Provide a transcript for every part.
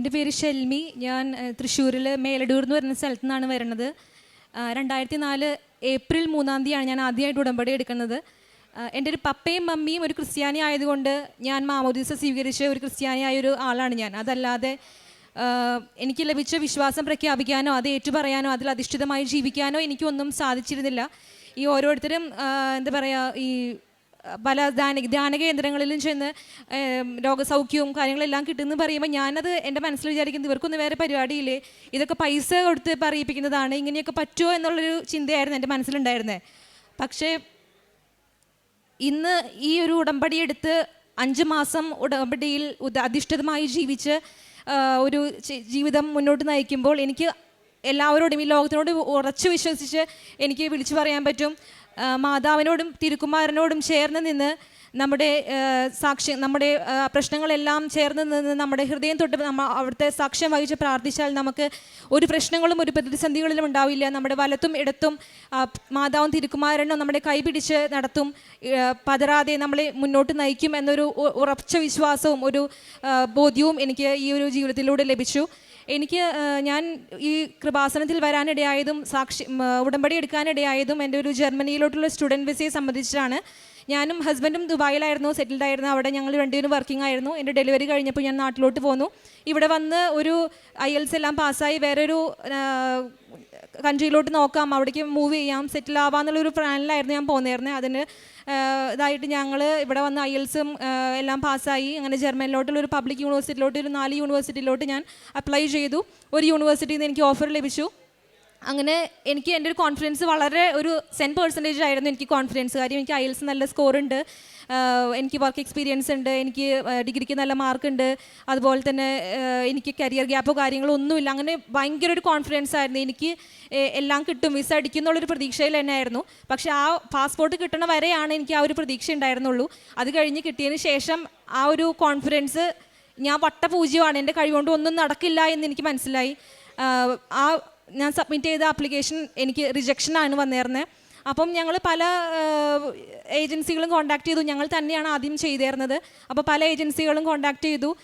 എന്റെ പേര് ഷെൽമി. ഞാൻ തൃശ്ശൂരിൽ മേലടൂർ എന്ന് പറയുന്ന സ്ഥലത്തു നിന്നാണ് വരുന്നത്. രണ്ടായിരത്തി നാല് ഏപ്രിൽ മൂന്നാം തീയതിയാണ് ഞാൻ ആദ്യമായിട്ട് ഉടമ്പടി എടുക്കുന്നത്. എന്റെ ഒരു പപ്പയും മമ്മിയും ഒരു ക്രിസ്ത്യാനി ആയതുകൊണ്ട് ഞാൻ മാമോദീസ സ്വീകരിച്ച ഒരു ക്രിസ്ത്യാനിയായ ഒരു ആളാണ് ഞാൻ. അതല്ലാതെ എനിക്ക് ലഭിച്ച വിശ്വാസം പ്രഖ്യാപിക്കാനോ അത് ഏറ്റുപറയാനോ അതിൽ അധിഷ്ഠിതമായി ജീവിക്കാനോ എനിക്കൊന്നും സാധിച്ചിരുന്നില്ല. ഈ ഓരോരുത്തരും എന്താ പറയുക ഈ പല ധ്യാന ധ്യാന കേന്ദ്രങ്ങളിലും ചെന്ന് രോഗസൗഖ്യവും കാര്യങ്ങളെല്ലാം കിട്ടുമെന്ന് പറയുമ്പോൾ ഞാനത് എന്റെ മനസ്സിൽ വിചാരിക്കുന്നത് ഇവർക്കൊന്നും വേറെ പരിപാടിയില്ലേ? ഇതൊക്കെ പൈസ കൊടുത്ത് പറയിപ്പിക്കുന്നതാണ് ഇങ്ങനെയൊക്കെ പറ്റുമോ എന്നുള്ളൊരു ചിന്തയായിരുന്നു എന്റെ മനസ്സിലുണ്ടായിരുന്നത് പക്ഷേ ഇന്ന് ഈ ഒരു ഉടമ്പടി എടുത്ത് അഞ്ച് മാസം ഉടമ്പടിയിൽ അധിഷ്ഠിതമായി ജീവിച്ച് ഒരു ജീവിതം മുന്നോട്ട് നയിക്കുമ്പോൾ എനിക്ക് എല്ലാവരോടും ഈ ലോകത്തിനോട് ഉറച്ചു വിശ്വസിച്ച് എനിക്ക് വിളിച്ചു പറയാൻ പറ്റും. മാതാവിനോടും തിരുക്കുമാരനോടും ചേർന്ന് നിന്ന് നമ്മുടെ സാക്ഷ്യം നമ്മുടെ പ്രശ്നങ്ങളെല്ലാം ചേർന്ന് നിന്ന് നമ്മുടെ ഹൃദയം തൊട്ട് നമ്മൾ അവിടുത്തെ സാക്ഷ്യം വഹിച്ച് പ്രാർത്ഥിച്ചാൽ നമുക്ക് ഒരു പ്രശ്നങ്ങളും ഒരു പ്രതിസന്ധികളിലും ഉണ്ടാവില്ല. നമ്മുടെ വലത്തും ഇടത്തും മാതാവും തിരുക്കുമാരനും നമ്മുടെ കൈ പിടിച്ച് നടത്തും പതരാതെ നമ്മളെ മുന്നോട്ട് നയിക്കും എന്നൊരു ഉറച്ച വിശ്വാസവും ഒരു ബോധ്യവും എനിക്ക് ഈ ഒരു ജീവിതത്തിലൂടെ ലഭിച്ചു. എനിക്ക് ഞാൻ ഈ കൃപാസനത്തിൽ വരാനിടയായതും സാക്ഷി ഉടമ്പടി എടുക്കാനിടയായതും എന്റെ ഒരു ജർമ്മനിയിലോട്ടുള്ള സ്റ്റുഡന്റ് വിസയെ സംബന്ധിച്ചാണ്. ഞാനും ഹസ്ബൻഡും ദുബായിലായിരുന്നു സെറ്റിൽഡ് ആയിരുന്നു അവിടെ ഞങ്ങൾ രണ്ടുപേരും വർക്കിംഗ് ആയിരുന്നു എന്റെ ഡെലിവറി കഴിഞ്ഞപ്പോൾ ഞാൻ നാട്ടിലോട്ട് പോന്നു. ഇവിടെ വന്ന് ഒരു ഐ എൽസ് എല്ലാം പാസ്സായി വേറൊരു കൺട്രിയിലോട്ട് നോക്കാം അവിടേക്ക് മൂവ് ചെയ്യാം സെറ്റിൽ ആവാന്നുള്ളൊരു പ്ലാനിലായിരുന്നു ഞാൻ പോന്നേരുന്നത് അതിന് ഇതായിട്ട് ഞങ്ങൾ ഇവിടെ വന്ന് ഐ എല്ലാം പാസ്സായി. അങ്ങനെ ജർമ്മനിലോട്ടുള്ള ഒരു പബ്ലിക് യൂണിവേഴ്സിറ്റിയിലോട്ട് ഒരു നാല് യൂണിവേഴ്സിറ്റിയിലോട്ട് ഞാൻ അപ്ലൈ ചെയ്തു. ഒരു യൂണിവേഴ്സിറ്റിയിൽ നിന്ന് എനിക്ക് ഓഫർ ലഭിച്ചു. അങ്ങനെ എനിക്ക് എന്റെ ഒരു കോൺഫിഡൻസ് വളരെ ഒരു സെൻ പെർസെന്റേജ് ആയിരുന്നു എനിക്ക് കോൺഫിഡൻസ് കാര്യം എനിക്ക് ഐൽസ് നല്ല സ്കോർ ഉണ്ട്. എനിക്ക് വർക്ക് എക്സ്പീരിയൻസ് ഉണ്ട്. എനിക്ക് ഡിഗ്രിക്ക് നല്ല മാർക്ക് ഉണ്ട്. അതുപോലെ തന്നെ എനിക്ക് കരിയർ ഗ്യാപ്പോ കാര്യങ്ങളോ ഒന്നുമില്ല. അങ്ങനെ ഭയങ്കര ഒരു കോൺഫിഡൻസ് ആയിരുന്നു. എനിക്ക് എല്ലാം കിട്ടും. വിസ അടിക്കുന്നുള്ളൊരു പ്രതീക്ഷയിൽ തന്നെ ആയിരുന്നു പക്ഷേ ആ പാസ്പോർട്ട് കിട്ടണ വരെയാണ് എനിക്ക് ആ ഒരു പ്രതീക്ഷ ഉണ്ടായിരുന്നുള്ളൂ. അത് കഴിഞ്ഞ് കിട്ടിയതിന് ശേഷം ആ ഒരു കോൺഫിഡൻസ് ഞാൻ വട്ടപൂജ്യമാണ്. എന്റെ കഴിവുകൊണ്ട് ഒന്നും നടക്കില്ല എന്ന് എനിക്ക് മനസ്സിലായി. ആ ഞാൻ സബ്മിറ്റ് ചെയ്ത ആപ്ലിക്കേഷൻ എനിക്ക് റിജക്ഷനാണ് വന്നേർന്നത് അപ്പം ഞങ്ങൾ പല ഏജൻസികളും കോൺടാക്ട് ചെയ്തു. ഞങ്ങൾ തന്നെയാണ് ആദ്യം ചെയ്തേർന്നത്. അപ്പോൾ പല ഏജൻസികളും കോൺടാക്ട് ചെയ്തു.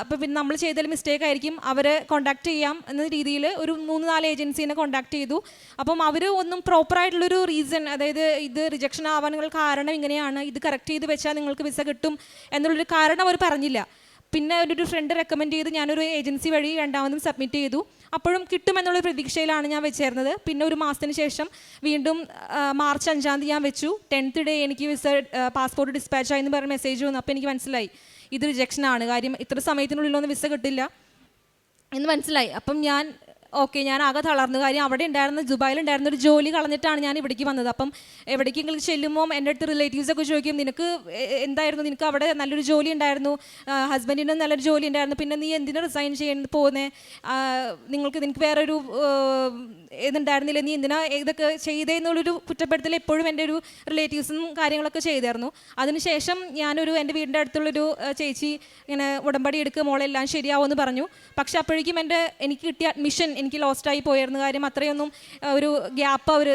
അപ്പോൾ പിന്നെ നമ്മൾ ചെയ്തതിൽ മിസ്റ്റേക്ക് ആയിരിക്കും. അവരെ കോൺടാക്ട് ചെയ്യാം എന്ന രീതിയിൽ ഒരു മൂന്ന് നാല് ഏജൻസീനെ കോൺടാക്ട് ചെയ്തു. അപ്പം അവർ ഒന്നും പ്രോപ്പറായിട്ടുള്ളൊരു റീസൺ അതായത് ഇത് റിജക്ഷൻ ആവാനുള്ള കാരണം ഇങ്ങനെയാണ്. ഇത് കറക്റ്റ് ചെയ്ത് വെച്ചാൽ നിങ്ങൾക്ക് വിസ കിട്ടും. എന്നുള്ളൊരു കാരണം അവർ പറഞ്ഞില്ല. പിന്നെ ഒരു ഫ്രണ്ട് റെക്കമെൻഡ് ചെയ്ത് ഞാനൊരു ഏജൻസി വഴി രണ്ടാമതും സബ്മിറ്റ് ചെയ്തു. അപ്പോഴും കിട്ടുമെന്നുള്ള പ്രതീക്ഷയിലാണ് ഞാൻ വെച്ചിരുന്നത് പിന്നെ ഒരു മാസത്തിന് ശേഷം വീണ്ടും മാർച്ച് അഞ്ചാം തീയതി ഞാൻ വെച്ചു. ടെൻത്ത് ഡേ എനിക്ക് വിസ പാസ്പോർട്ട് ഡിസ്പാച്ച് ആയി എന്ന് പറഞ്ഞ മെസ്സേജ് വന്നു. അപ്പോൾ എനിക്ക് മനസ്സിലായി ഇത് റിജക്ഷനാണ് കാര്യം ഇത്ര സമയത്തിനുള്ളിലൊന്നും വിസ കിട്ടില്ല എന്ന് മനസ്സിലായി. അപ്പം ഞാൻ ഓക്കെ ഞാൻ ആകെ തളർന്നു. കാര്യം അവിടെ ഉണ്ടായിരുന്ന ദുബായിൽ ഉണ്ടായിരുന്ന ഒരു ജോലി കളഞ്ഞിട്ടാണ് ഞാൻ ഇവിടേക്ക് വന്നത്. അപ്പം എവിടേക്കെങ്കിലും ചെല്ലുമ്പോൾ എന്റെ അടുത്ത് റിലേറ്റീവ്സ് ഒക്കെ ചോദിക്കും നിനക്ക് എന്തായിരുന്നു? നിനക്ക് അവിടെ നല്ലൊരു ജോലി ഉണ്ടായിരുന്നു? ഹസ്ബൻഡിന് നല്ലൊരു ജോലി ഉണ്ടായിരുന്നു. പിന്നെ നീ എന്തിനാ റിസൈൻ ചെയ്യാൻ പോകുന്നേ നിങ്ങൾക്ക് നിനക്ക് വേറൊരു ഇതുണ്ടായിരുന്നില്ല? നീ എന്തിനാ ഇതൊക്കെ ചെയ്തേന്നുള്ളൊരു കുറ്റപ്പെടുത്തൽ എപ്പോഴും എന്റെ ഒരു റിലേറ്റീവ്സും കാര്യങ്ങളൊക്കെ ചെയ്തായിരുന്നു. അതിനുശേഷം ഞാനൊരു എന്റെ വീടിന്റെ അടുത്തുള്ളൊരു ചേച്ചി ഇങ്ങനെ ഉടമ്പടി എടുക്കുക മോളെല്ലാം ശരിയാവുമെന്ന് പറഞ്ഞു. പക്ഷെ അപ്പോഴേക്കും എന്റെ എനിക്ക് കിട്ടിയ അഡ്മിഷൻ എനിക്ക് ലോസ്റ്റായി പോയായിരുന്നു. കാര്യം അത്രയൊന്നും ഒരു ഗ്യാപ്പ് അവർ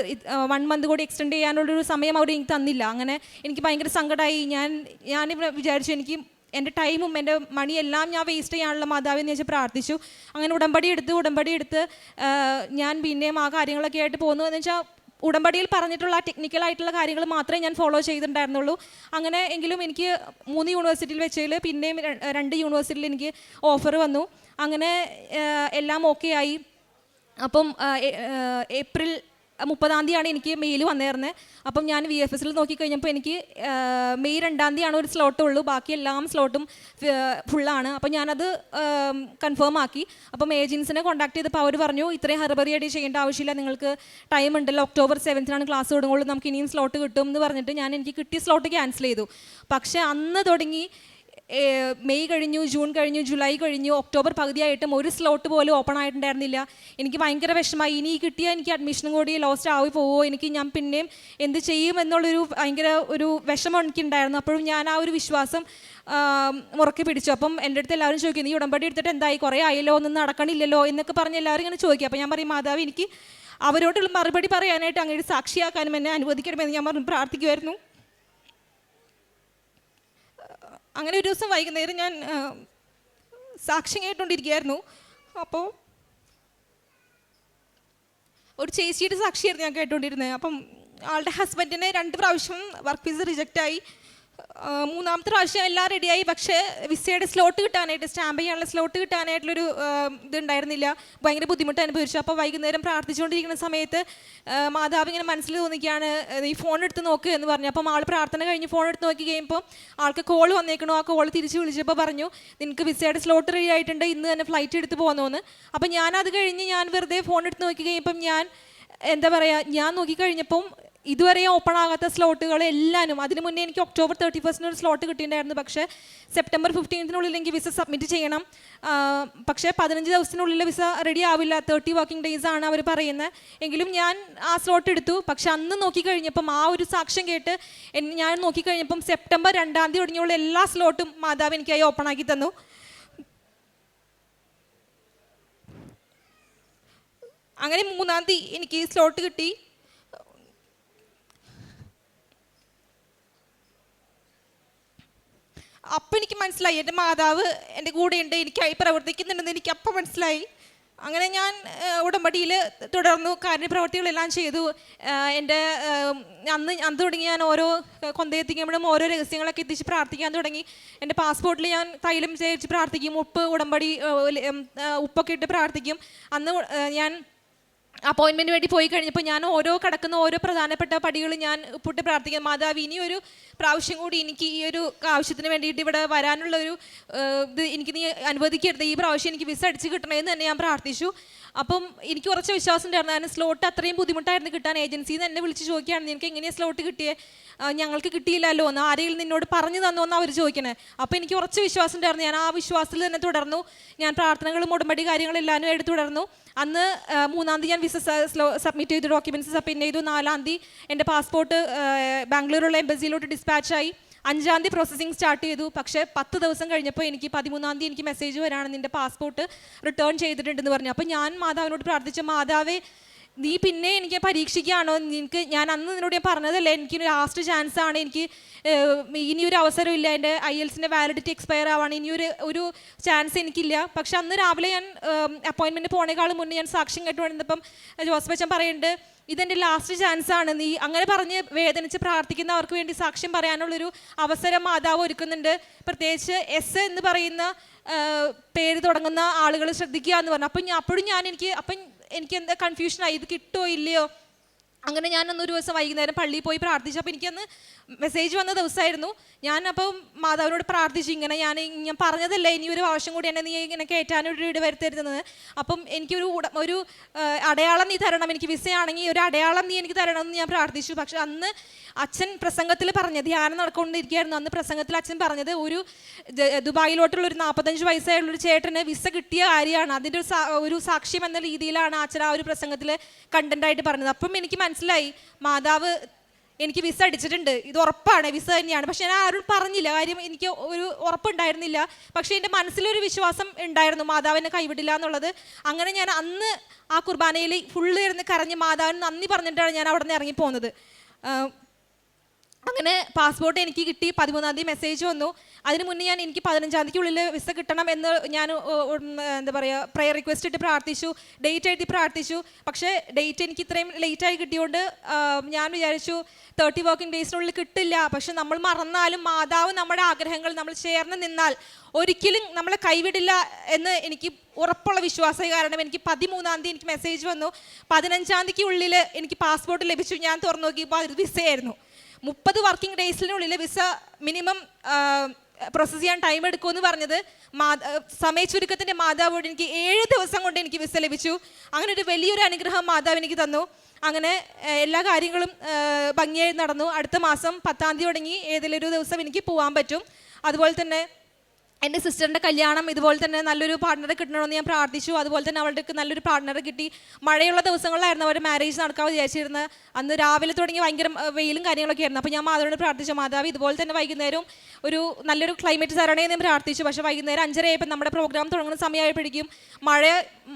വൺ മന്ത് കൂടി എക്സ്റ്റെൻഡ് ചെയ്യാനുള്ളൊരു സമയം അവർ എനിക്ക് തന്നില്ല. അങ്ങനെ എനിക്ക് ഭയങ്കര സങ്കടമായി ഞാൻ ഞാനിവിടെ വിചാരിച്ചു എനിക്ക് എന്റെ ടൈമും എന്റെ മണിയെല്ലാം ഞാൻ വേസ്റ്റ് ചെയ്യാനുള്ള മാതാവിന്ന് വെച്ച് പ്രാർത്ഥിച്ചു. അങ്ങനെ ഉടമ്പടി എടുത്ത് ഉടമ്പടി എടുത്ത് ഞാൻ പിന്നെയും ആ കാര്യങ്ങളൊക്കെ ആയിട്ട് പോകുന്നു എന്ന് വെച്ചാൽ ഉടമ്പടിയിൽ പറഞ്ഞിട്ടുള്ള ടെക്നിക്കൽ ആയിട്ടുള്ള കാര്യങ്ങൾ മാത്രമേ ഞാൻ ഫോളോ ചെയ്തിട്ടുണ്ടായിരുന്നുള്ളൂ. അങ്ങനെ എങ്കിലും എനിക്ക് മൂന്ന് യൂണിവേഴ്സിറ്റിയിൽ വെച്ചതിൽ പിന്നെയും രണ്ട് യൂണിവേഴ്സിറ്റിയിൽ എനിക്ക് ഓഫർ വന്നു. അങ്ങനെ എല്ലാം ഓക്കെ ആയി. അപ്പം ഏപ്രിൽ മുപ്പതാം തീയതിയാണ് എനിക്ക് മെയിൽ വന്നേർന്നത് അപ്പം ഞാൻ വി എഫ് എസിൽ നോക്കിക്കഴിഞ്ഞപ്പോൾ എനിക്ക് മെയ് രണ്ടാം തീയതിയാണ് ഒരു സ്ലോട്ട് ഉള്ളൂ. ബാക്കി എല്ലാം സ്ലോട്ടും ഫുള്ളാണ് അപ്പം ഞാനത് കൺഫേം ആക്കി. അപ്പം ഏജൻസിനെ കോൺടാക്ട് ചെയ്തപ്പോൾ അവർ പറഞ്ഞു ഇത്രയും ഹർബറിയായിട്ട് ചെയ്യേണ്ട ആവശ്യമില്ല. നിങ്ങൾക്ക് ടൈം ഉണ്ടല്ലോ. ഒക്ടോബർ സെവൻത്തിനാണ് ക്ലാസ് തുടങ്ങുള്ളൂ. നമുക്ക് ഇനിയും സ്ലോട്ട് കിട്ടും എന്ന് പറഞ്ഞിട്ട് ഞാൻ എനിക്ക് കിട്ടിയ സ്ലോട്ട് ക്യാൻസൽ ചെയ്തു. പക്ഷേ അന്ന് തുടങ്ങി മെയ് കഴിഞ്ഞു ജൂൺ കഴിഞ്ഞു ജൂലൈ കഴിഞ്ഞു ഒക്ടോബർ പകുതിയായിട്ടും ഒരു സ്ലോട്ട് പോലും ഓപ്പൺ ആയിട്ടുണ്ടായിരുന്നില്ല. എനിക്ക് ഭയങ്കര വിഷമമായി. ഇനി കിട്ടിയ എനിക്ക് അഡ്മിഷനും കൂടി ലോസ്റ്റ് ആവി പോവോ? എനിക്ക് ഞാൻ പിന്നെയും എന്ത് ചെയ്യും എന്നുള്ളൊരു ഭയങ്കര ഒരു വിഷമം എനിക്കുണ്ടായിരുന്നു. അപ്പോഴും ഞാൻ ആ ഒരു വിശ്വാസം മുറക്കി പിടിച്ചു. അപ്പം എന്റെ അടുത്ത് എല്ലാവരും ചോദിക്കും നീ ഉടമ്പടി എടുത്തിട്ട് എന്തായി? കുറേ ആയല്ലോ ഒന്നും നടക്കണില്ലല്ലോ? എന്നൊക്കെ പറഞ്ഞ് എല്ലാവരും ഇങ്ങനെ ചോദിക്കും. അപ്പം ഞാൻ പറയും മാതാവ് എനിക്ക് അവരോടുള്ള മറുപടി പറയാനായിട്ട് അങ്ങനെ സാക്ഷിയാക്കാനും എന്നെ അനുവദിക്കണമെന്ന് ഞാൻ പറഞ്ഞു. പ്രാർത്ഥിക്കുമായിരുന്നു അങ്ങനെ ഒരു ദിവസം വൈകുന്നേരം ഞാൻ സാക്ഷ്യം അപ്പോൾ ഒരു ചേച്ചിയുടെ സാക്ഷിയായിരുന്നു ഞാൻ കേട്ടുകൊണ്ടിരുന്നത് അപ്പം ആളുടെ ഹസ്ബൻഡിനെ രണ്ട് പ്രാവശ്യം വർക്ക് വിസ റിജക്റ്റായി മൂന്നാമത്തെ പ്രാവശ്യം എല്ലാം റെഡിയായി പക്ഷേ വിസയുടെ സ്ലോട്ട് കിട്ടാനായിട്ട് സ്റ്റാമ്പ് ചെയ്യാനുള്ള സ്ലോട്ട് കിട്ടാനായിട്ടുള്ളൊരു ഇതുണ്ടായിരുന്നില്ല. ഭയങ്കര ബുദ്ധിമുട്ട് അനുഭവിച്ചു. അപ്പോൾ വൈകുന്നേരം പ്രാർത്ഥിച്ചുകൊണ്ടിരിക്കുന്ന സമയത്ത് മാതാവ് ഇങ്ങനെ മനസ്സിൽ തോന്നിക്കുകയാണ് ഈ ഫോൺ എടുത്ത് നോക്ക് എന്ന് പറഞ്ഞു. അപ്പം ആൾ പ്രാർത്ഥന കഴിഞ്ഞ് ഫോൺ എടുത്ത് നോക്കി കഴിയുമ്പോൾ ആൾക്ക് കോൾ വന്നേക്കണു. ആ കോൾ തിരിച്ച് വിളിച്ചപ്പോൾ പറഞ്ഞു നിനക്ക് വിസയുടെ സ്ലോട്ട് റെഡി ആയിട്ടുണ്ട്. ഇന്ന് തന്നെ ഫ്ലൈറ്റ് എടുത്ത് പോകുന്നോന്ന് അപ്പം ഞാൻ അത് കഴിഞ്ഞ് ഞാൻ വെറുതെ ഫോൺ എടുത്ത് നോക്കി കഴിയുമ്പം ഞാൻ എന്താ പറയുക ഞാൻ നോക്കിക്കഴിഞ്ഞപ്പം ഇതുവരെ ഓപ്പൺ ആകാത്ത സ്ലോട്ടുകൾ എല്ലാനും. അതിന് മുന്നേ എനിക്ക് ഒക്ടോബർ തേർട്ടി ഫസ്റ്റിന് ഒരു സ്ലോട്ട് കിട്ടിയിട്ടുണ്ടായിരുന്നു. പക്ഷേ സെപ്റ്റംബർ ഫിഫ്റ്റീൻത്തിനുള്ളിൽ എനിക്ക് വിസ സബ്മിറ്റ് ചെയ്യണം പക്ഷേ പതിനഞ്ച് ദിവസത്തിനുള്ളിൽ വിസ റെഡി ആവില്ല. തേർട്ടി വർക്കിംഗ് ഡേയ്സ് ആണ് അവർ പറയുന്നത് എങ്കിലും ഞാൻ ആ സ്ലോട്ട് എടുത്തു. പക്ഷെ അന്ന് നോക്കിക്കഴിഞ്ഞപ്പം ആ ഒരു സാക്ഷ്യം കേട്ട് ഞാൻ നോക്കിക്കഴിഞ്ഞപ്പം സെപ്റ്റംബർ രണ്ടാം തീയതി തുടങ്ങിയുള്ള എല്ലാ സ്ലോട്ടും മാതാവ് എനിക്കായി ഓപ്പൺ ആക്കി തന്നു. അങ്ങനെ മൂന്നാം തീയതി എനിക്ക് സ്ലോട്ട് കിട്ടി അപ്പം എനിക്ക് മനസ്സിലായി. എന്റെ മാതാവ് എന്റെ കൂടെയുണ്ട് എനിക്കായി പ്രവർത്തിക്കുന്നുണ്ടെന്ന് എനിക്ക് അപ്പം മനസ്സിലായി. അങ്ങനെ ഞാൻ ഉടമ്പടിയിൽ തുടർന്നു. കാര്യപ്രവർത്തികളെല്ലാം ചെയ്തു. എന്റെ അന്ന് അന്ന് തുടങ്ങി ഞാൻ ഓരോ കൊന്തയെത്തിക്കുമ്പോഴും ഓരോ രഹസ്യങ്ങളൊക്കെ എത്തിച്ച് പ്രാർത്ഥിക്കാൻ തുടങ്ങി. എന്റെ പാസ്പോർട്ടിൽ ഞാൻ തൈലം ചേർച്ച് പ്രാർത്ഥിക്കും. ഉപ്പ് ഉടമ്പടി ഉപ്പൊക്കെ ഇട്ട് പ്രാർത്ഥിക്കും. അന്ന് ഞാൻ അപ്പോയിൻമെന്റ് വേണ്ടി പോയി കഴിഞ്ഞപ്പോൾ ഞാൻ ഓരോ കടക്കുന്ന ഓരോ പ്രധാനപ്പെട്ട പടികൾ ഞാൻ പുട്ട് പ്രാർത്ഥിക്കുന്നു മാതാവ് ഇനി ഒരു പ്രാവശ്യം കൂടി എനിക്ക് ഈ ഒരു ആവശ്യത്തിന് വേണ്ടിയിട്ട് ഇവിടെ വരാനുള്ള ഒരു ഇത് എനിക്ക് നീ അനുവദിക്കരുത്. ഈ പ്രാവശ്യം എനിക്ക് വിസ അടിച്ച് കിട്ടണമെന്ന് തന്നെ ഞാൻ പ്രാർത്ഥിച്ചു. അപ്പം എനിക്ക് കുറച്ച് വിശ്വാസം ഉണ്ടായിരുന്നു. കാരണം സ്ലോട്ട് അത്രയും ബുദ്ധിമുട്ടായിരുന്നു കിട്ടാൻ. ഏജൻസിയിൽ നിന്ന് എന്നെ വിളിച്ച് ചോദിക്കുകയാണ് നിനക്ക് എങ്ങനെയാണ് സ്ലോട്ട് കിട്ടിയേ? ഞങ്ങൾക്ക് കിട്ടിയില്ലല്ലോ. എന്ന് ആരെങ്കിലും നിന്നോട് പറഞ്ഞു തന്നോ എന്ന് അവർ ചോദിക്കണേ? അപ്പോൾ എനിക്ക് കുറച്ച് വിശ്വാസം ഉണ്ടായിരുന്നു. ഞാൻ ആ വിശ്വാസത്തിൽ തന്നെ തുടർന്നു. ഞാൻ പ്രാർത്ഥനകളും ഉടമ്പടി കാര്യങ്ങളെല്ലാവരും എടുത്തു തുടർന്നു. അന്ന് മൂന്നാം തീയതി ഞാൻ വിസ സ്ലോ സബ്മിറ്റ് ചെയ്തു. ഡോക്യുമെന്റ്സ് സബ്മിറ്റ് ചെയ്തു. നാലാം തീയതി എന്റെ പാസ്പോർട്ട് ബാംഗ്ലൂരുള്ള എംബസിയിലോട്ട് ഡിസ്പാച്ചായി അഞ്ചാം തീയതി പ്രോസസ്സിംഗ് സ്റ്റാർട്ട് ചെയ്തു. പക്ഷേ പത്ത് ദിവസം കഴിഞ്ഞപ്പോൾ എനിക്ക് പതിമൂന്നാം തീയതി എനിക്ക് മെസ്സേജ് വരാണ്. നിന്റെ പാസ്പോർട്ട് റിട്ടേൺ ചെയ്തിട്ടുണ്ടെന്ന് പറഞ്ഞു. അപ്പോൾ ഞാൻ മാതാവിനോട് പ്രാർത്ഥിച്ച മാതാവേ നീ പിന്നെ എനിക്ക് പരീക്ഷിക്കുകയാണോ? നിനക്ക് ഞാൻ അന്ന് നിന്നോട് ഞാൻ പറഞ്ഞതല്ലേ എനിക്ക് ലാസ്റ്റ് ചാൻസ് ആണ് എനിക്ക് ഇനി ഇനിയൊരു അവസരമില്ല എന്റെ ഐ എൽസിന്റെ വാലിഡിറ്റി എക്സ്പയർ ആവാണ് ഇനിയൊരു ഒരു ചാൻസ് എനിക്കില്ല. പക്ഷെ അന്ന് രാവിലെ ഞാൻ അപ്പോയിൻമെന്റ് പോണേക്കാളും മുന്നേ ഞാൻ സാക്ഷ്യം കേട്ടുകൊണ്ടിരുന്നപ്പം ജോസഫ് അച്ഛൻ പറയുന്നുണ്ട് ഇതെന്റെ ലാസ്റ്റ് ചാൻസ് ആണ് നീ അങ്ങനെ പറഞ്ഞ് വേദനിച്ച് പ്രാർത്ഥിക്കുന്നവർക്ക് വേണ്ടി സാക്ഷ്യം പറയാനുള്ളൊരു അവസരം മാതാവ് ഒരുക്കുന്നുണ്ട്. പ്രത്യേകിച്ച് എസ് എന്ന് പറയുന്ന പേര് തുടങ്ങുന്ന ആളുകൾ ശ്രദ്ധിക്കുക എന്ന് പറഞ്ഞു. അപ്പം അപ്പോഴും ഞാൻ എനിക്ക് അപ്പം എനിക്ക് എന്താ കൺഫ്യൂഷനായി ഇത് കിട്ടുമോ ഇല്ലയോ? അങ്ങനെ ഒരു ദിവസം വൈകുന്നേരം പള്ളിയിൽ പോയി പ്രാർത്ഥിച്ചപ്പോൾ എനിക്കന്ന് മെസ്സേജ് വന്ന ദിവസമായിരുന്നു ഞാൻ അപ്പോൾ മാതാവിനോട് പ്രാർത്ഥിച്ചു. ഇങ്ങനെ ഞാൻ ഞാൻ പറഞ്ഞതല്ലേ ഇനി ഒരു ആവശ്യം കൂടി എന്നെ നീ ഇങ്ങനെ കയറ്റാനൊരു ഇട വരുത്തരുതെന്ന്. അപ്പം എനിക്കൊരു ഒരു അടയാളം നീ തരണം. എനിക്ക് വിസയാണെങ്കിൽ ഒരു അടയാളം നീ എനിക്ക് തരണം എന്ന് ഞാൻ പ്രാർത്ഥിച്ചു. പക്ഷെ അന്ന് അച്ഛൻ പ്രസംഗത്തിൽ പറഞ്ഞ ധ്യാനം നടക്കൊണ്ടിരിക്കുകയായിരുന്നു. അന്ന് പ്രസംഗത്തിൽ അച്ഛൻ പറഞ്ഞത് ഒരു ദുബായിലോട്ടുള്ള ഒരു നാൽപ്പത്തഞ്ച് വയസ്സായുള്ള ഒരു ചേട്ടന് വിസ കിട്ടിയ കാര്യമാണ്. അതിന്റെ ഒരു ഒരു സാക്ഷ്യം എന്ന രീതിയിലാണ് അച്ഛൻ ആ ഒരു പ്രസംഗത്തിൽ കണ്ടന്റായിട്ട് പറഞ്ഞത്. അപ്പം എനിക്ക് മനസ്സിലായി മാതാവ് എനിക്ക് വിസ അടിച്ചിട്ടുണ്ട്. ഇത് ഉറപ്പാണ്. വിസ തന്നെയാണ്. പക്ഷെ ഞാൻ ആരും പറഞ്ഞില്ല. കാര്യം എനിക്ക് ഒരു ഉറപ്പുണ്ടായിരുന്നില്ല. പക്ഷേ എന്റെ മനസ്സിലൊരു വിശ്വാസം ഉണ്ടായിരുന്നു. മാതാവിനെ കൈവിടില്ല എന്നുള്ളത്. അങ്ങനെ ഞാൻ അന്ന് ആ കുർബാനയിൽ ഫുള്ള് ഇരുന്ന് കരഞ്ഞ് മാതാവിന് നന്ദി പറഞ്ഞിട്ടാണ് ഞാൻ അവിടെ നിന്ന് ഇറങ്ങി പോകുന്നത് ആഹ് അങ്ങനെ പാസ്പോർട്ട് എനിക്ക് കിട്ടി പതിമൂന്നാം തീയതി മെസ്സേജ് വന്നു. അതിന് മുന്നേ ഞാൻ എനിക്ക് പതിനഞ്ചാം തീയതിക്കുള്ളിൽ വിസ കിട്ടണം എന്ന് ഞാൻ എന്താ പറയുക പ്രയർ റിക്വസ്റ്റ് ഇട്ട് പ്രാർത്ഥിച്ചു ഡേറ്റ് എഴുതി പ്രാർത്ഥിച്ചു. പക്ഷേ ഡേറ്റ് എനിക്ക് ഇത്രയും ലേറ്റായി കിട്ടിയോണ്ട് ഞാൻ വിചാരിച്ചു തേർട്ടി വർക്കിംഗ് ഡേയ്സിനുള്ളിൽ കിട്ടില്ല. പക്ഷെ നമ്മൾ മറന്നാലും മാതാവ് നമ്മുടെ ആഗ്രഹങ്ങൾ നമ്മൾ ചേർന്ന് നിന്നാൽ ഒരിക്കലും നമ്മളെ കൈവിടില്ല എന്ന് എനിക്ക് ഉറപ്പുള്ള വിശ്വാസം കാരണം എനിക്ക് പതിമൂന്നാം തീയതി എനിക്ക് മെസ്സേജ് വന്നു. പതിനഞ്ചാം തീയതിക്ക് ഉള്ളിൽ എനിക്ക് പാസ്പോർട്ട് ലഭിച്ചു. ഞാൻ തുറന്നു നോക്കിയപ്പോൾ അത് വിസയായിരുന്നു മുപ്പത് വർക്കിംഗ് ഡേയ്സിനുള്ളിൽ വിസ മിനിമം പ്രോസസ്സ് ചെയ്യാൻ ടൈം എടുക്കുമെന്ന് പറഞ്ഞത് മാതാ സമയ ചുരുക്കത്തിന്റെ മാതാവോട് എനിക്ക് ഏഴ് ദിവസം കൊണ്ട് എനിക്ക് വിസ ലഭിച്ചു. അങ്ങനെ ഒരു വലിയൊരു അനുഗ്രഹം മാതാവ് എനിക്ക് തന്നു. അങ്ങനെ എല്ലാ കാര്യങ്ങളും ഭംഗിയായി നടന്നു. അടുത്ത മാസം പത്താം തീയതി തുടങ്ങി ഏതെങ്കിലും ഒരു ദിവസം എനിക്ക് പോകാൻ പറ്റും. അതുപോലെ തന്നെ എന്റെ സിസ്റ്ററിന്റെ കല്യാണം ഇതുപോലെ തന്നെ നല്ലൊരു പാർട്ട്ണറെ കിട്ടണമെന്ന് ഞാൻ പ്രാർത്ഥിച്ചു. അതുപോലെ തന്നെ അവൾക്ക് നല്ലൊരു പാർട്ട്ണറെ കിട്ടി. മഴയുള്ള ദിവസങ്ങളിലായിരുന്നു അവർ മാരേജ് നടക്കാൻ വിചാരിച്ചിരുന്നത്. അന്ന് രാവിലെ തുടങ്ങി ഭയങ്കര വെയിലും കാര്യങ്ങളൊക്കെ ആയിരുന്നു. അപ്പോൾ ഞാൻ മാതാവിനോട് പ്രാർത്ഥിച്ചു മാതാവ് ഇതുപോലെ തന്നെ വൈകുന്നേരം ഒരു നല്ലൊരു ക്ലൈമറ്റ് തരണേ എന്ന് പ്രാർത്ഥിച്ചു. പക്ഷേ വൈകുന്നേരം അഞ്ചരയായപ്പോൾ നമ്മുടെ പ്രോഗ്രാം തുടങ്ങുന്ന സമയമായപ്പോഴേക്കും മഴ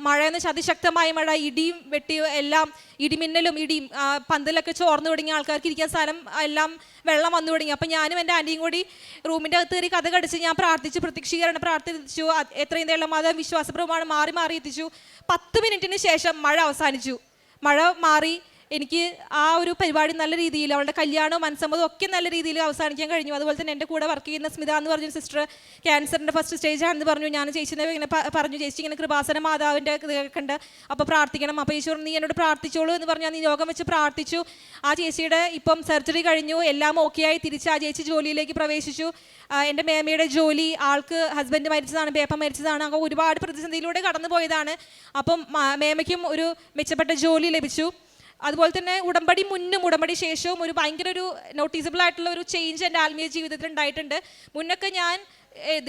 മഴ എന്ന് അതിശക്തമായ മഴ ഇടിയും വെട്ടിയും എല്ലാം ഇടിമിന്നലും ഇടിയും പന്തലൊക്കെ ചോർന്നു തുടങ്ങിയ ആൾക്കാർക്ക് ഇരിക്കാൻ സ്ഥലം എല്ലാം വെള്ളം വന്നു തുടങ്ങി. അപ്പോൾ ഞാനും എന്റെ ആന്റിയും കൂടി റൂമിന്റെ അകത്ത് കയറി കഥ കടിച്ച് ഞാൻ പ്രാർത്ഥിച്ചു പ്രത്യക്ഷീകരണം പ്രാർത്ഥിച്ചു. എത്രയും നേരം മത വിശ്വാസപ്രമാണം മാറി മാറി എത്തിച്ചു. പത്ത് മിനിറ്റിന് ശേഷം മഴ അവസാനിച്ചു. മഴ മാറി എനിക്ക് ആ ഒരു പരിപാടി നല്ല രീതിയിൽ അവളുടെ കല്യാണവും മനസ്സമ്മതവും ഒക്കെ നല്ല രീതിയിൽ അവസാനിക്കാൻ കഴിഞ്ഞു. അതുപോലെ തന്നെ എന്റെ കൂടെ വർക്ക് ചെയ്യുന്ന സ്മിത എന്ന് പറഞ്ഞ സിസ്റ്റർ ക്യാൻസറിന്റെ ഫസ്റ്റ് സ്റ്റേജ് ആണെന്ന് പറഞ്ഞു. ഞാൻ ചേച്ചിനെ ഇങ്ങനെ പറഞ്ഞു ചേച്ചി ഇങ്ങനെ കൃപാസന മാതാവിന്റെ കണ്ട് അപ്പോൾ പ്രാർത്ഥിക്കണം. അപ്പോൾ ഈശ്വരൻ നീ എന്നോട് പ്രാർത്ഥിച്ചോളൂ എന്ന് പറഞ്ഞാൽ നീ യോഗം വെച്ച് പ്രാർത്ഥിച്ചു. ആ ചേച്ചിയുടെ ഇപ്പം സർജറി കഴിഞ്ഞു. എല്ലാം ഓക്കെ ആയി തിരിച്ച് ആ ചേച്ചി ജോലിയിലേക്ക് പ്രവേശിച്ചു. എന്റെ മേമയുടെ ജോലി ആൾക്ക് ഹസ്ബൻഡ് മരിച്ചതാണ് പേപ്പർ മരിച്ചതാണ്. അങ്ങനെ ഒരുപാട് പ്രതിസന്ധിയിലൂടെ കടന്നു പോയതാണ് അപ്പം മേമയ്ക്കും ഒരു മെച്ചപ്പെട്ട ജോലി ലഭിച്ചു. അതുപോലെ തന്നെ ഉടമ്പടി മുന്നും ഉടമ്പടി ശേഷവും ഒരു ഭയങ്കര ഒരു നോട്ടീസബിൾ ആയിട്ടുള്ള ഒരു ചേഞ്ച് എന്റെ ആത്മീയ ജീവിതത്തിൽ ഉണ്ടായിട്ടുണ്ട്. മുന്നൊക്കെ ഞാൻ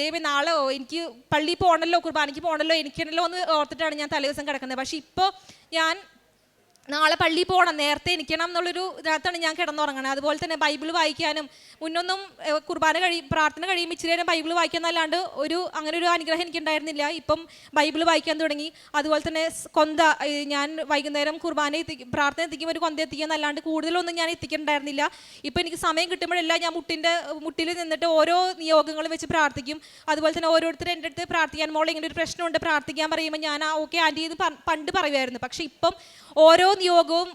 ദൈവം നാളെ എനിക്ക് പള്ളിയിൽ പോകണമല്ലോ കുർബാനയ്ക്ക് പോകണമല്ലോ എനിക്കുണ്ടല്ലോ എന്ന് ഓർത്തിട്ടാണ് ഞാൻ തലേ ദിവസം കിടക്കുന്നത്. പക്ഷേ ഇപ്പോൾ ഞാൻ നാളെ പള്ളി പോകണം നേരത്തെ എനിക്കണം എന്നുള്ളൊരു ഇതിനകത്താണ് ഞാൻ കിടന്നുറങ്ങണത്. അതുപോലെ തന്നെ ബൈബിൾ വായിക്കാനും മുന്നൊന്നും കുർബാന കഴി പ്രാർത്ഥന കഴിയും ഇച്ചിരി നേരം ബൈബിൾ വായിക്കാന്നല്ലാണ്ട് ഒരു അങ്ങനെ ഒരു അനുഗ്രഹം എനിക്ക് ഉണ്ടായിരുന്നില്ല ഇപ്പം ബൈബിൾ വായിക്കാൻ തുടങ്ങി. അതുപോലെ തന്നെ കൊന്ത ഞാൻ വൈകുന്നേരം കുർബാന എത്തി പ്രാർത്ഥന എത്തിക്കുമ്പോൾ ഒരു കൊന്ത എത്തിക്കുന്നല്ലാണ്ട് കൂടുതലൊന്നും ഞാൻ എത്തിക്കുന്നുണ്ടായിരുന്നില്ല ഇപ്പം എനിക്ക് സമയം കിട്ടുമ്പോഴെല്ലാം ഞാൻ മുട്ടിന്റെ മുട്ടിൽ നിന്നിട്ട് ഓരോ നിയോഗങ്ങളും വെച്ച് പ്രാർത്ഥിക്കും. അതുപോലെ തന്നെ ഓരോരുത്തരും എന്റെ അടുത്ത് പ്രാർത്ഥിക്കാൻ മോളെ ഇങ്ങനെ ഒരു പ്രശ്നമുണ്ട് പ്രാർത്ഥിക്കാൻ പറയുമ്പോൾ ഞാൻ ആ ഓക്കെ ആന്റി ഇത് പണ്ട് പറയുമായിരുന്നു. പക്ഷേ ഇപ്പം ഓരോ നിയോഗവും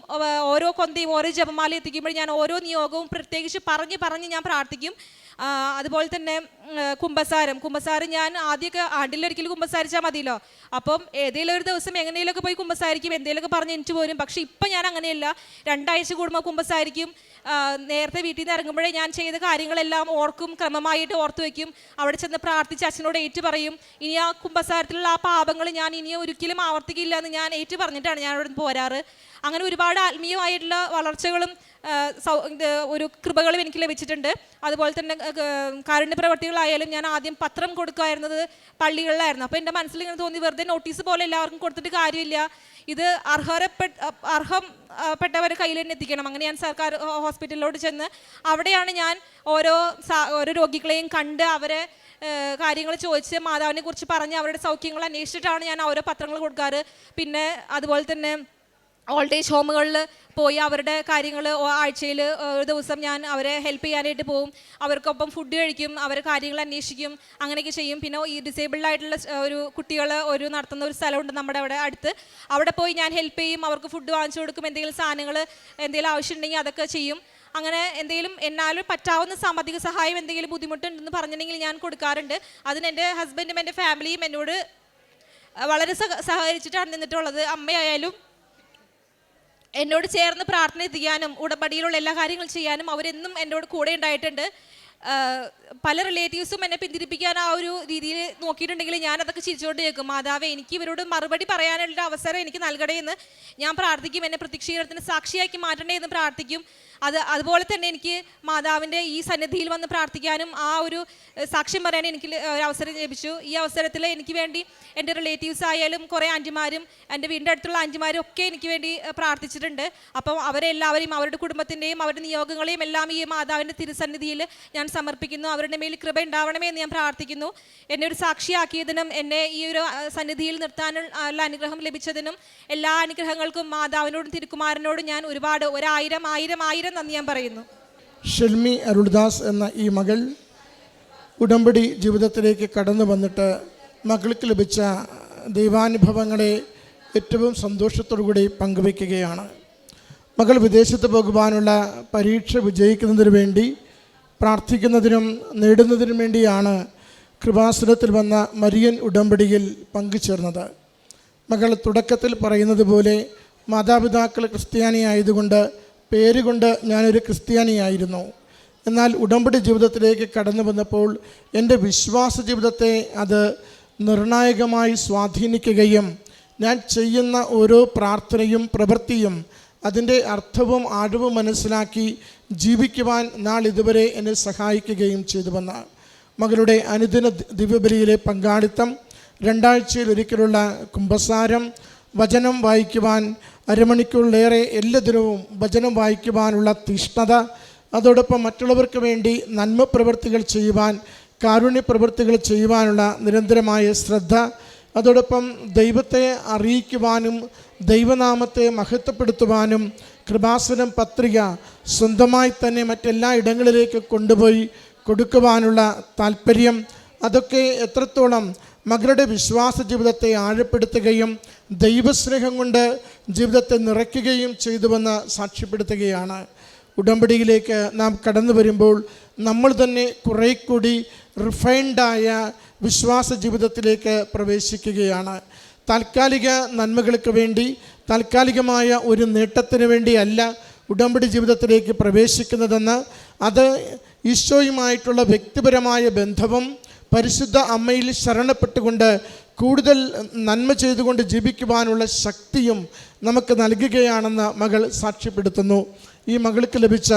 ഓരോ കൊന്തയും ഓരോ ജപമാല എത്തിക്കുമ്പോൾ ഞാൻ ഓരോ നിയോഗവും പ്രത്യേകിച്ച് പറഞ്ഞ് പറഞ്ഞ് ഞാൻ പ്രാർത്ഥിക്കും. അതുപോലെ തന്നെ കുംഭസാരം കുമ്പസാരം. ഞാൻ ആദ്യമൊക്കെ ആണ്ടിലൊരിക്കലും കുമ്പസാരിച്ചാൽ മതിയല്ലോ. അപ്പം ഏതെങ്കിലും ഒരു ദിവസം എങ്ങനെയൊക്കെ പോയി കുമ്പസാരിക്കും. എന്തെങ്കിലുമൊക്കെ പറഞ്ഞ് എനിക്ക് പോരും. പക്ഷേ ഇപ്പം ഞാൻ അങ്ങനെയല്ല. രണ്ടാഴ്ച കൂടുമ്പോൾ കുമ്പസാരിക്കും. ആ, നേരത്തെ വീട്ടിൽ നിന്ന് ഇറങ്ങുമ്പോഴേ ഞാൻ ചെയ്ത കാര്യങ്ങളെല്ലാം ഓർക്കും ക്രമമായിട്ട് ഓർത്തു വയ്ക്കും അവിടെ ചെന്ന് പ്രാർത്ഥിച്ച് അച്ഛനോട് ഏറ്റു പറയും ഇനി ആ കുംഭസാരത്തിലുള്ള ആ പാപങ്ങൾ ഞാൻ ഇനി ഒരിക്കലും ആവർത്തിക്കില്ല എന്ന് ഞാൻ ഏറ്റു പറഞ്ഞിട്ടാണ് ഞാൻ അവിടെ നിന്ന് പോരാറ്. അങ്ങനെ ഒരുപാട് ആത്മീയമായിട്ടുള്ള വളർച്ചകളും ഒരു കൃപകളും എനിക്ക് ലഭിച്ചിട്ടുണ്ട്. അതുപോലെ തന്നെ കാരുണ്യ പ്രവർത്തികളായാലും ഞാൻ ആദ്യം പത്രം കൊടുക്കുമായിരുന്നത് പള്ളികളിലായിരുന്നു. അപ്പോൾ എന്റെ മനസ്സിൽ ഇങ്ങനെ തോന്നി വെറുതെ നോട്ടീസ് പോലെ എല്ലാവർക്കും കൊടുത്തിട്ട് കാര്യമില്ല. ഇത് അർഹരപ്പെട്ട അർഹം ആ, പെട്ടവരെ കയ്യിൽ തന്നെ എത്തിക്കണം. അങ്ങനെ ഞാൻ സർക്കാർ ഹോസ്പിറ്റലിലോട്ട് ചെന്ന് അവിടെയാണ് ഞാൻ ഓരോ ഓരോ രോഗികളെയും കണ്ട് അവരെ കാര്യങ്ങൾ ചോദിച്ച് മാതാവിനെ കുറിച്ച് പറഞ്ഞ് അവരുടെ സൗഖ്യങ്ങൾ അന്വേഷിച്ചിട്ടാണ് ഞാൻ ഓരോ പത്രങ്ങൾ കൊടുക്കാറ്. പിന്നെ അതുപോലെ തന്നെ ഓൾഡ് ഏജ് ഹോമുകളിൽ പോയി അവരുടെ കാര്യങ്ങൾ ആഴ്ചയിൽ ഒരു ദിവസം ഞാൻ അവരെ ഹെൽപ്പ് ചെയ്യാനായിട്ട് പോകും അവർക്കൊപ്പം ഫുഡ് കഴിക്കും അവരെ കാര്യങ്ങൾ അന്വേഷിക്കും അങ്ങനെയൊക്കെ ചെയ്യും. പിന്നെ ഈ ഡിസേബിൾഡ് ആയിട്ടുള്ള ഒരു കുട്ടികൾ ഒരു നടത്തുന്ന ഒരു സ്ഥലമുണ്ട് നമ്മുടെ അവിടെ അടുത്ത്. അവിടെ പോയി ഞാൻ ഹെൽപ്പ് ചെയ്യും അവർക്ക് ഫുഡ് വാങ്ങിച്ചു കൊടുക്കും എന്തെങ്കിലും സാധനങ്ങൾ എന്തെങ്കിലും ആവശ്യമുണ്ടെങ്കിൽ അതൊക്കെ ചെയ്യും. അങ്ങനെ എന്തെങ്കിലും എന്നാലും പറ്റാവുന്ന സാമ്പത്തിക സഹായം എന്തെങ്കിലും ബുദ്ധിമുട്ടുണ്ടെന്ന് പറഞ്ഞിട്ടുണ്ടെങ്കിൽ ഞാൻ കൊടുക്കാറുണ്ട്. അതിന് എന്റെ ഹസ്ബൻഡും എന്റെ ഫാമിലിയും എന്നോട് വളരെ സഹ സഹകരിച്ചിട്ടാണ് നിന്നിട്ടുള്ളത്. അമ്മയായാലും എന്നോട് ചേർന്ന് പ്രാർത്ഥന എത്തിക്കാനും ഉടമ്പടിയിലുള്ള എല്ലാ കാര്യങ്ങളും ചെയ്യാനും അവരെന്നും എന്നോട് കൂടെ ഉണ്ടായിട്ടുണ്ട്. പല റിലേറ്റീവ്സും എന്നെ പിന്തിരിപ്പിക്കാൻ ആ ഒരു രീതിയിൽ നോക്കിയിട്ടുണ്ടെങ്കിൽ ഞാൻ അതൊക്കെ ചിരിച്ചുകൊണ്ട് കേൾക്കും. മാതാവേ എനിക്ക് ഇവരോട് മറുപടി പറയാനുള്ള അവസരം എനിക്ക് നൽകണേ എന്ന് ഞാൻ പ്രാർത്ഥിക്കും. എന്നെ പ്രത്യക്ഷീകരണത്തിന് സാക്ഷിയാക്കി മാറ്റണേ എന്ന് പ്രാർത്ഥിക്കും. അത് അതുപോലെ തന്നെ എനിക്ക് മാതാവിന്റെ ഈ സന്നിധിയിൽ വന്ന് പ്രാർത്ഥിക്കാനും ആ ഒരു സാക്ഷ്യം പറയാനും എനിക്ക് ഒരു അവസരം ലഭിച്ചു. ഈ അവസരത്തിൽ എനിക്ക് വേണ്ടി എന്റെ റിലേറ്റീവ്സ് ആയാലും കുറേ ആന്റിമാരും എന്റെ വീടിന്റെ അടുത്തുള്ള ആന്റിമാരും ഒക്കെ എനിക്ക് വേണ്ടി പ്രാർത്ഥിച്ചിട്ടുണ്ട്. അപ്പം അവരെല്ലാവരെയും അവരുടെ കുടുംബത്തിന്റെയും അവരുടെ നിയോഗങ്ങളെയും എല്ലാം ഈ മാതാവിന്റെ തിരുസന്നിധിയിൽ ഞാൻ സമർപ്പിക്കുന്നു. അവരുടെ മേൽ കൃപ ഉണ്ടാവണമേ എന്ന് ഞാൻ പ്രാർത്ഥിക്കുന്നു. എന്നെ ഒരു സാക്ഷിയാക്കിയതിനും എന്നെ ഈ ഒരു സന്നിധിയിൽ നിർത്താനുള്ള അനുഗ്രഹം ലഭിച്ചതിനും എല്ലാ അനുഗ്രഹങ്ങൾക്കും മാതാവിനോടും തിരുക്കുമാരനോടും ഞാൻ ഒരുപാട് ഒരായിരം ആയിരം ആയിരം നന്ദി ഞാൻ പറയുന്നു. ഷെൽമി അരുൾദാസ് എന്ന ഈ മകൾ ഉടമ്പടി ജീവിതത്തിലേക്ക് കടന്നു വന്നിട്ട് മകൾക്ക് ലഭിച്ച ദൈവാനുഭവങ്ങളെ ഏറ്റവും സന്തോഷത്തോടുകൂടി പങ്കുവയ്ക്കുകയാണ്. മകൾ വിദേശത്ത് പോകുവാനുള്ള പരീക്ഷ വിജയിക്കുന്നതിന് വേണ്ടി പ്രാർത്ഥിക്കുന്നതിനും നേടുന്നതിനും വേണ്ടിയാണ് കൃപാസനത്തിൽ വന്ന മരിയൻ ഉടമ്പടിയിൽ പങ്കുചേർന്നത്. മകൾ തുടക്കത്തിൽ പറയുന്നത് പോലെ മാതാപിതാക്കൾ ക്രിസ്ത്യാനി ആയതുകൊണ്ട് പേരുകൊണ്ട് ഞാനൊരു ക്രിസ്ത്യാനിയായിരുന്നു. എന്നാൽ ഉടമ്പടി ജീവിതത്തിലേക്ക് കടന്നു വന്നപ്പോൾ എന്റെ വിശ്വാസ ജീവിതത്തെ അത് നിർണായകമായി സ്വാധീനിക്കുകയും ഞാൻ ചെയ്യുന്ന ഓരോ പ്രാർത്ഥനയും പ്രവൃത്തിയും അതിന്റെ അർത്ഥവും ആഴവും മനസ്സിലാക്കി ജീവിക്കുവാൻ ഇതുവരെ എന്നെ സഹായിക്കുകയും ചെയ്തു വന്ന മകളുടെ അനുദിന ദിവ്യബലിയിലെ പങ്കാളിത്തം രണ്ടാഴ്ചയിൽ ഒരിക്കലുള്ള കുംഭസാരം വചനം വായിക്കുവാൻ അരമണിക്കൂറിലേറെ എല്ലാ ദിനവും ഭജനം വായിക്കുവാനുള്ള തീഷ്ണത അതോടൊപ്പം മറ്റുള്ളവർക്ക് വേണ്ടി നന്മ പ്രവൃത്തികൾ ചെയ്യുവാൻ കാരുണ്യ പ്രവൃത്തികൾ ചെയ്യുവാനുള്ള നിരന്തരമായ ശ്രദ്ധ അതോടൊപ്പം ദൈവത്തെ അറിയിക്കുവാനും ദൈവനാമത്തെ മഹത്വപ്പെടുത്തുവാനും കൃപാസനം പത്രിക സ്വന്തമായി തന്നെ മറ്റെല്ലാ ഇടങ്ങളിലേക്ക് കൊണ്ടുപോയി കൊടുക്കുവാനുള്ള താല്പര്യം അതൊക്കെ എത്രത്തോളം മകളുടെ വിശ്വാസ ജീവിതത്തെ ആഴപ്പെടുത്തുകയും ദൈവസ്നേഹം കൊണ്ട് ജീവിതത്തെ നിറയ്ക്കുകയും ചെയ്തുവെന്ന് സാക്ഷ്യപ്പെടുത്തുകയാണ്. ഉടമ്പടിയിലേക്ക് നാം കടന്നു വരുമ്പോൾ നമ്മൾ തന്നെ കുറേ കൂടി റിഫൈൻഡായ വിശ്വാസ ജീവിതത്തിലേക്ക് പ്രവേശിക്കുകയാണ്. താൽക്കാലിക നന്മകൾക്ക് വേണ്ടി താൽക്കാലികമായ ഒരു നേട്ടത്തിന് വേണ്ടിയല്ല ഉടമ്പടി ജീവിതത്തിലേക്ക് പ്രവേശിക്കുന്നതെന്ന് അത് ഈശോയുമായിട്ടുള്ള വ്യക്തിപരമായ ബന്ധവും പരിശുദ്ധ അമ്മയിൽ ശരണപ്പെട്ടുകൊണ്ട് കൂടുതൽ നന്മ ചെയ്തുകൊണ്ട് ജീവിക്കുവാനുള്ള ശക്തിയും നമുക്ക് നൽകുകയാണെന്ന് മകൾ സാക്ഷ്യപ്പെടുത്തുന്നു. ഈ മകൾക്ക് ലഭിച്ച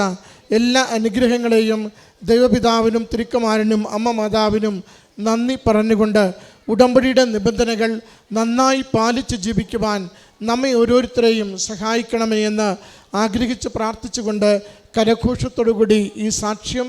എല്ലാ അനുഗ്രഹങ്ങളെയും ദൈവപിതാവിനും തിരുക്കുമാരനും അമ്മ മാതാവിനും നന്ദി പറഞ്ഞുകൊണ്ട് ഉടമ്പടിയുടെ നിബന്ധനകൾ നന്നായി പാലിച്ച് ജീവിക്കുവാൻ നമ്മെ ഓരോരുത്തരെയും സഹായിക്കണമേ എന്ന് ആഗ്രഹിച്ച് പ്രാർത്ഥിച്ചുകൊണ്ട് കരഘോഷത്തോടുകൂടി ഈ സാക്ഷ്യം